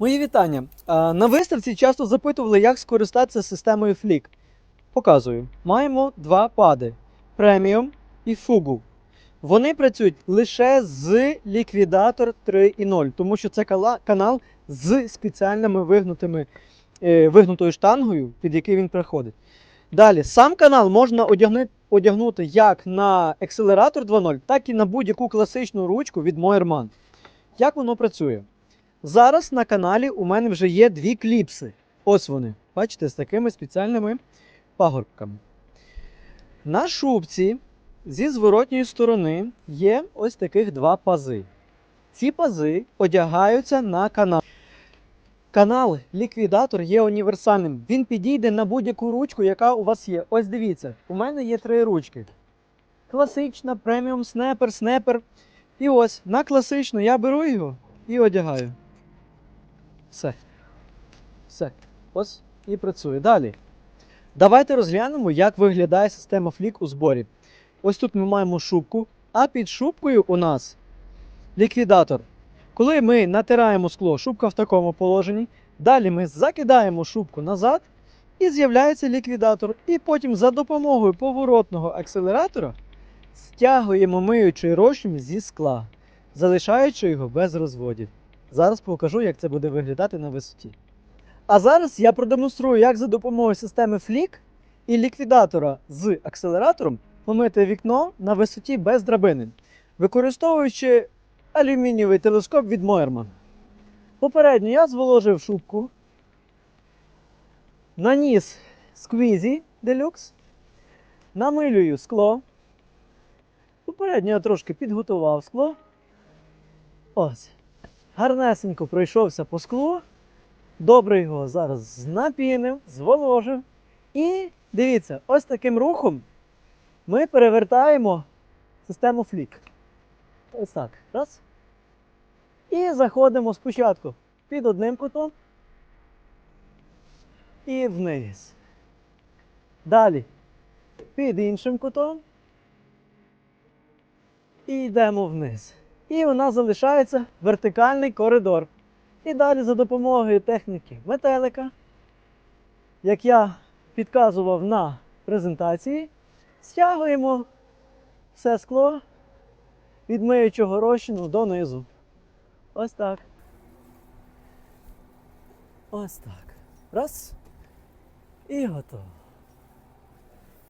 Мої вітання. На виставці часто запитували, як скористатися системою Flick. Показую. Маємо два пади: преміум і фугу. Вони працюють лише з ліквідатор 3.0, тому що це канал з спеціальними вигнутими, е, вигнутою штангою, під який він приходить. Далі, сам канал можна одягни- одягнути як на акселератор 2.0, так і на будь-яку класичну ручку від Moerman. Як воно працює? Зараз на каналі у мене вже є дві кліпси. Ось вони. Бачите, з такими спеціальними пагорбками. На шубці зі зворотньої сторони є ось таких два пази. Ці пази одягаються на канал. Канал ліквідатор є універсальним. Він підійде на будь-яку ручку, яка у вас є. Ось дивіться, у мене є три ручки. Класична, преміум, снепер, снепер. І ось на класичну я беру його і одягаю. Все. Все. Ось і працює. Далі. Давайте розглянемо, як виглядає система Flick у зборі. Ось тут ми маємо шубку, а під шубкою у нас ліквідатор. Коли ми натираємо скло, шубка в такому положенні. Далі ми закидаємо шубку назад і з'являється ліквідатор. І потім за допомогою поворотного акселератора стягуємо миючий розчин зі скла, залишаючи його без розводів. Зараз покажу, як це буде виглядати на висоті. А зараз я продемонструю, як за допомогою системи Flick і ліквідатора з акселератором помити вікно на висоті без драбини, використовуючи алюмінієвий телескоп від Moerman. Попередньо я зволожив шубку, наніс сквізі делюкс, намилюю скло. Попередньо я трошки підготував скло. Ось. Гарнесенько пройшовся по склу. Добре його зараз напінив, зволожив. І дивіться, ось таким рухом ми перевертаємо систему флік. Ось так. Раз. І заходимо спочатку під одним кутом і вниз. Далі під іншим кутом. І йдемо вниз. І нас залишається вертикальний коридор. І далі за допомогою техніки метелика, як я підказував на презентації, стягуємо все скло від миючого розчину донизу. Ось так. Ось так. Раз. І готово.